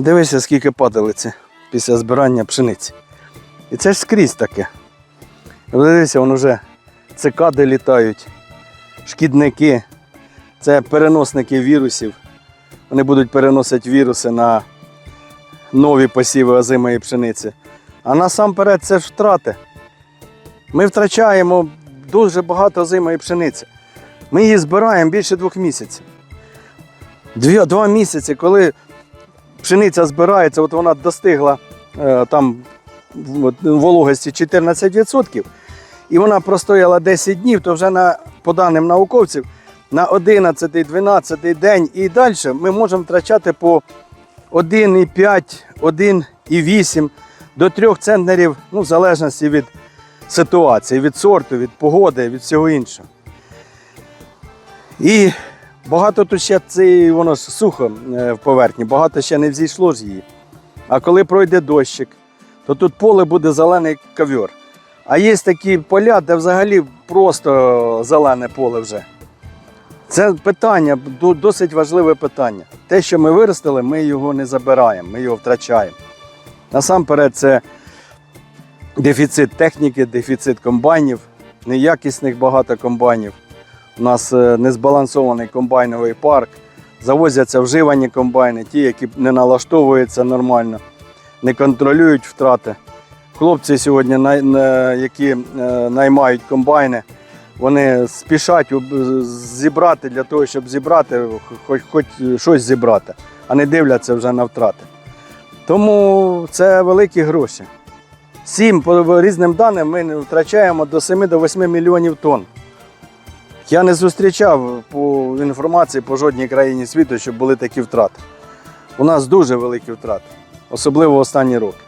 Дивися, скільки падалиці після збирання пшениці. І це ж скрізь таке. Дивися, воно вже цикади літають, шкідники, це переносники вірусів. Вони будуть переносити віруси на нові посіви озимої пшениці. А насамперед це ж втрати. Ми втрачаємо дуже багато озимої пшениці. Ми її збираємо більше двох місяців. Два місяці, коли пшениця збирається, от вона достигла е, там вологості 14%, і вона простояла 10 днів, то вже на, по даним науковців на 11-12 день і далі ми можемо втрачати по 1,5, 1,8 до 3 центнерів, ну, в залежності від ситуації, від сорту, від погоди, від всього іншого. І багато тут ще це, воно сухо е, в поверхні, багато ще не взійшло ж її. А коли пройде дощик, то тут поле буде зелений ковер. А є такі поля, де взагалі просто зелене поле вже. Це питання, досить важливе питання. Те, що ми виростили, ми його не забираємо, ми його втрачаємо. Насамперед, це дефіцит техніки, дефіцит комбайнів, неякісних багато комбайнів. У нас е, незбалансований комбайновий парк. Завозяться вживані комбайни, ті, які не налаштовуються нормально, не контролюють втрати. Хлопці сьогодні, які е, наймають комбайни, вони спішать зібрати для того, щоб зібрати, хоч, хоч щось зібрати, а не дивляться вже на втрати. Тому це великі гроші. Сім, по різним даним, ми втрачаємо до 7-8 мільйонів тонн. Я не зустрічав по інформації по жодній країні світу, щоб були такі втрати. У нас дуже великі втрати, особливо останні роки.